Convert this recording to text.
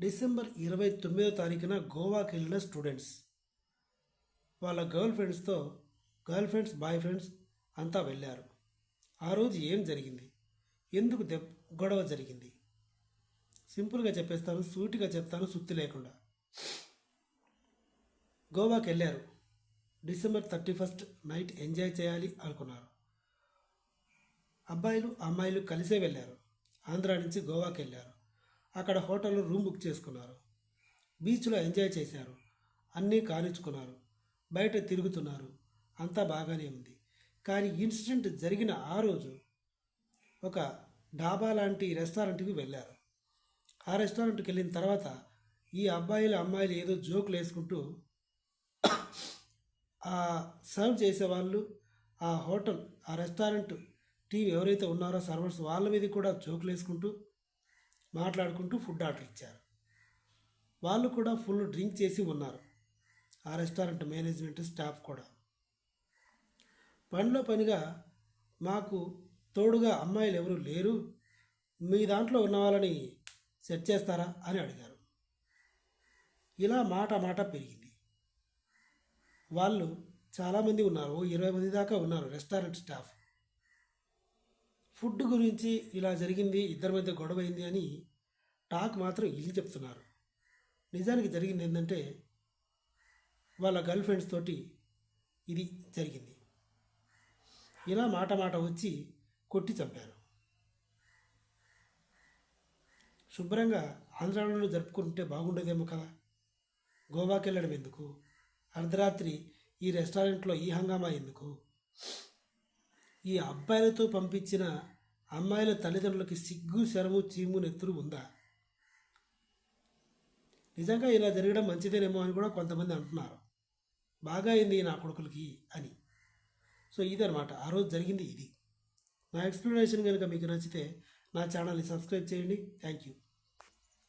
December ఇరవై తొమ్మిదో తారీఖున గోవాకి వెళ్ళిన స్టూడెంట్స్. వాళ్ళ గర్ల్ ఫ్రెండ్స్తో గర్ల్ ఫ్రెండ్స్ బాయ్ ఫ్రెండ్స్ అంతా వెళ్ళారు. ఆ రోజు ఏం జరిగింది? ఎందుకు దెబ్ గొడవ జరిగింది? సింపుల్గా చెప్పేస్తాను సూటిగా చెప్తాను సుత్తి లేకుండా. గోవాకి వెళ్ళారు. December thirty first night enjoy చేయాలి అనుకున్నారు. అబ్బాయిలు అమ్మాయిలు కలిసే వెళ్ళారు. ఆంధ్ర నుంచి గోవాకి వెళ్ళారు. అక్కడ హోటల్లో రూమ్ బుక్ చేసుకున్నారు. బీచ్లో ఎంజాయ్ చేశారు. అన్నీ కానిచ్చుకున్నారు. బయట తిరుగుతున్నారు. అంతా బాగానే ఉంది. కానీ ఇన్సిడెంట్ జరిగిన ఆ రోజు ఒక డాబా లాంటి రెస్టారెంట్కి వెళ్ళారు. ఆ రెస్టారెంట్కి వెళ్ళిన తర్వాత ఈ అబ్బాయిలు అమ్మాయిలు ఏదో జోకులు వేసుకుంటూ ఆ సర్వ్ చేసేవాళ్ళు ఆ హోటల్ ఆ రెస్టారెంట్ టీం ఎవరైతే ఉన్నారో సర్వర్స్ వాళ్ళ మీద కూడా జోకులు వేసుకుంటూ మాట్లాడుకుంటూ ఫుడ్ ఆర్డర్ ఇచ్చారు. వాళ్ళు కూడా ఫుల్ డ్రింక్ చేసి ఉన్నారు. ఆ రెస్టారెంట్ మేనేజ్మెంట్ స్టాఫ్ కూడా. పనిలో పనిగా మాకు తోడుగా అమ్మాయిలు ఎవరు లేరు. మీ దాంట్లో ఉన్న వాళ్ళని సెట్ చేస్తారా అని అడిగారు. ఇలా మాట మాట పెరిగింది. వాళ్ళు చాలామంది ఉన్నారు. ఓ ఇరవై మంది దాకా ఉన్నారు రెస్టారెంట్ స్టాఫ్. ఫుడ్ గురించి ఇలా జరిగింది ఇద్దరి మధ్య గొడవ అయింది అని టాక్ మాత్రం ఇల్లు చెప్తున్నారు. నిజానికి జరిగింది ఏంటంటే వాళ్ళ గర్ల్ ఫ్రెండ్స్ తోటి ఇది జరిగింది. ఇలా మాట మాట వచ్చి కొట్టి చంపారు. శుభ్రంగా ఆంధ్రాలో జరుపుకుంటే బాగుండేదేమో కదా? గోవాకి వెళ్ళడం ఎందుకు? అర్ధరాత్రి ఈ రెస్టారెంట్లో ఈ హంగామా ఎందుకు? ఈ అబ్బాయిలతో పంపించిన అమ్మాయిల తల్లిదండ్రులకి సిగ్గు శరము చీము నెత్తురు ఉందా? నిజంగా ఇలా జరగడం మంచిదేనేమో అని కూడా కొంతమంది అంటున్నారు. బాగా అయింది నా కొడుకులకి అని. సో ఇదనమాట ఆ రోజు జరిగింది ఇది. నా ఎక్స్ప్లెనేషన్ కనుక మీకు నచ్చితే నా ఛానల్ని సబ్స్క్రైబ్ చేయండి. Thank you.